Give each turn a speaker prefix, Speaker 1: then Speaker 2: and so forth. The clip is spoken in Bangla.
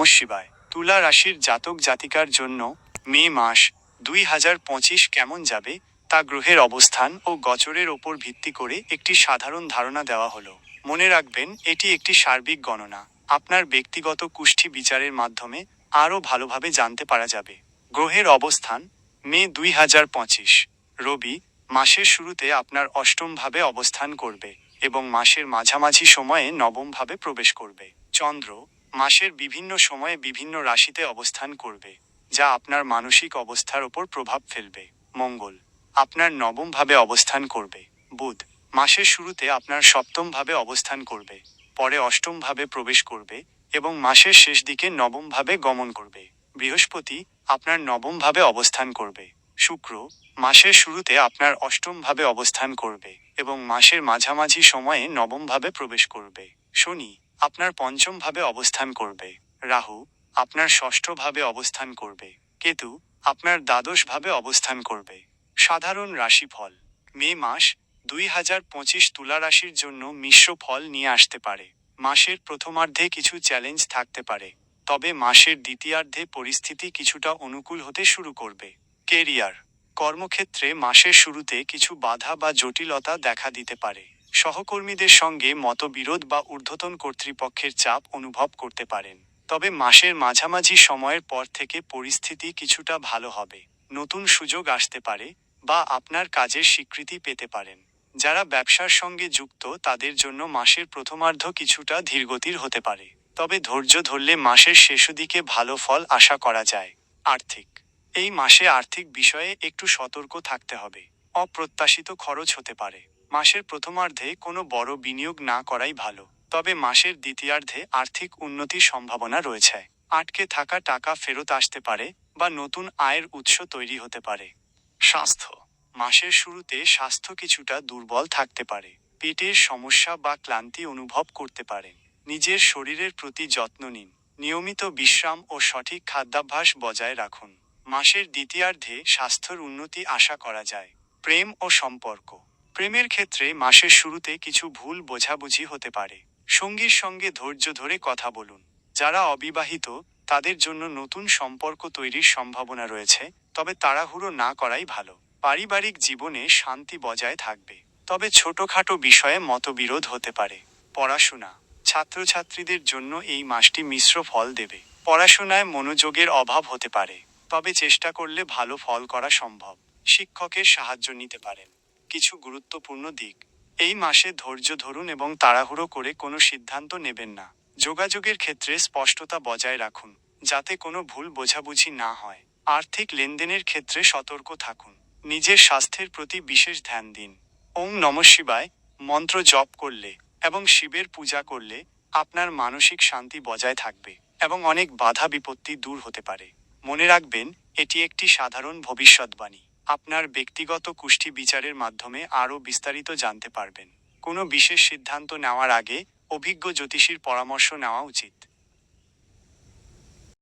Speaker 1: নম শিবায় তুলা রাশির জাতক জাতিকার জন্য মে মাস দুই হাজার পঁচিশ কেমন যাবে? তা গ্রহের অবস্থান ও গচরের ওপর ভিত্তি করে একটি সাধারণ ধারণা দেওয়া হলো। মনে রাখবেন, এটি একটি সার্বিক গণনা। আপনার ব্যক্তিগত কুষ্ঠি বিচারের মাধ্যমে আরও ভালোভাবে জানতে পারা যাবে। গ্রহের অবস্থান, মে দুই হাজার পঁচিশ। রবি, মাসের শুরুতে আপনার অষ্টমভাবে অবস্থান করবে এবং মাসের মাঝামাঝি সময়ে নবমভাবে প্রবেশ করবে। চন্দ্র মাসের বিভিন্ন সময়ে বিভিন্ন রাশিতে অবস্থান করবে, যা আপনার মানসিক অবস্থার ওপর প্রভাব ফেলবে। মঙ্গল, আপনার নবমভাবে অবস্থান করবে। বুধ, মাসের শুরুতে আপনার সপ্তমভাবে অবস্থান করবে, পরে অষ্টমভাবে প্রবেশ করবে এবং মাসের শেষ দিকে নবম ভাবে গমন করবে। বৃহস্পতি, আপনার নবমভাবে অবস্থান করবে। শুক্র, মাসের শুরুতে আপনার অষ্টমভাবে অবস্থান করবে এবং মাসের মাঝামাঝি সময়ে নবমভাবে প্রবেশ করবে। শনি আপনার পঞ্চম ভাবে অবস্থান করবে। রাহু, আপনার ষষ্ঠ ভাবে অবস্থান করবে। কেতু, আপনার দ্বাদশ ভাবে অবস্থান করবে। সাধারণ রাশিফল, মে মাস দুই হাজার পঁচিশ তুলা রাশির জন্য মিশ্র ফল নিয়ে আসতে পারে। মাসের প্রথমার্ধে কিছু চ্যালেঞ্জ থাকতে পারে। তবে মাসের দ্বিতীয়ার্ধে পরিস্থিতি কিছুটা অনুকূল হতে শুরু করবে। কেরিয়ার, কর্মক্ষেত্রে মাসের শুরুতে কিছু বাধা বা জটিলতা দেখা দিতে পারে। সহকর্মীদের সঙ্গে মতবিরোধ বা ঊর্ধ্বতন কর্তৃপক্ষের চাপ অনুভব করতে পারেন। তবে মাসের মাঝামাঝি সময়ের পর থেকে পরিস্থিতি কিছুটা ভালো হবে। নতুন সুযোগ আসতে পারে বা আপনার কাজের স্বীকৃতি পেতে পারেন। যারা ব্যবসার সঙ্গে যুক্ত, তাদের জন্য মাসের প্রথমার্ধ কিছুটা ধীরগতির হতে পারে। তবে ধৈর্য ধরলে মাসের শেষ দিকে ভালো ফল আশা করা যায়। আর্থিক। এই মাসে আর্থিক বিষয়ে একটু সতর্ক থাকতে হবে। অপ্রত্যাশিত খরচ হতে পারে। মাসের প্রথমার্ধে কোনো বড় বিনিয়োগ না করাই ভালো, তবে মাসের দ্বিতীয়ার্ধে আর্থিক উন্নতির সম্ভাবনা রয়েছে। আটকে থাকা টাকা ফেরত আসতে পারে বা নতুন আয়ের উৎস তৈরি হতে পারে। স্বাস্থ্য। মাসের শুরুতে স্বাস্থ্য কিছুটা দুর্বল থাকতে পারে, পেটের সমস্যা বা ক্লান্তি অনুভব করতে পারেন। নিজের শরীরের প্রতি যত্ন নিন। নিয়মিত বিশ্রাম ও সঠিক খাদ্যাভ্যাস বজায় রাখুন। মাসের দ্বিতীয়ার্ধে স্বাস্থ্যের উন্নতি আশা করা যায়। প্রেম ও সম্পর্ক। প্রেমের ক্ষেত্রে মাসের শুরুতে কিছু ভুল বোঝাবুঝি হতে পারে। সঙ্গীর সঙ্গে ধৈর্য ধরে কথা বলুন। যারা অবিবাহিত, তাদের জন্য নতুন সম্পর্ক তৈরির সম্ভাবনা রয়েছে, তবে তাড়াহুড়ো না করাই ভালো। পারিবারিক জীবনে শান্তি বজায় থাকবে। তবে ছোটখাটো বিষয়ে মতবিরোধ হতে পারে। পড়াশোনা। ছাত্রছাত্রীদের জন্য এই মাসটি মিশ্র ফল দেবে। পড়াশোনায় মনোযোগের অভাব হতে পারে। তবে চেষ্টা করলে ভালো ফল করা সম্ভব। শিক্ষকের সাহায্য নিতে পারেন। কিছু গুরুত্বপূর্ণ দিক। এই মাসে ধৈর্য ধরুন এবং তাড়াহুড়ো করে কোনো সিদ্ধান্ত নেবেন না। যোগাযোগের ক্ষেত্রে স্পষ্টতা বজায় রাখুন, যাতে কোনো ভুল বোঝাবুঝি না হয়। আর্থিক লেনদেনের ক্ষেত্রে সতর্ক থাকুন। নিজের স্বাস্থ্যের প্রতি বিশেষ ধ্যান দিন। ওম নম শিবায়, মন্ত্র জপ করলে এবং শিবের পূজা করলে আপনার মানসিক শান্তি বজায় থাকবে এবং অনেক বাধা বিপত্তি দূর হতে পারে। মনে রাখবেন, এটি একটি সাধারণ ভবিষ্যৎবাণী। আপনার ব্যক্তিগত কুষ্ঠি বিচারের মাধ্যমে আরও বিস্তারিত জানতে পারবেন। কোনো বিশেষ সিদ্ধান্ত নেওয়ার আগে অভিজ্ঞ জ্যোতিষীর পরামর্শ নেওয়া উচিত।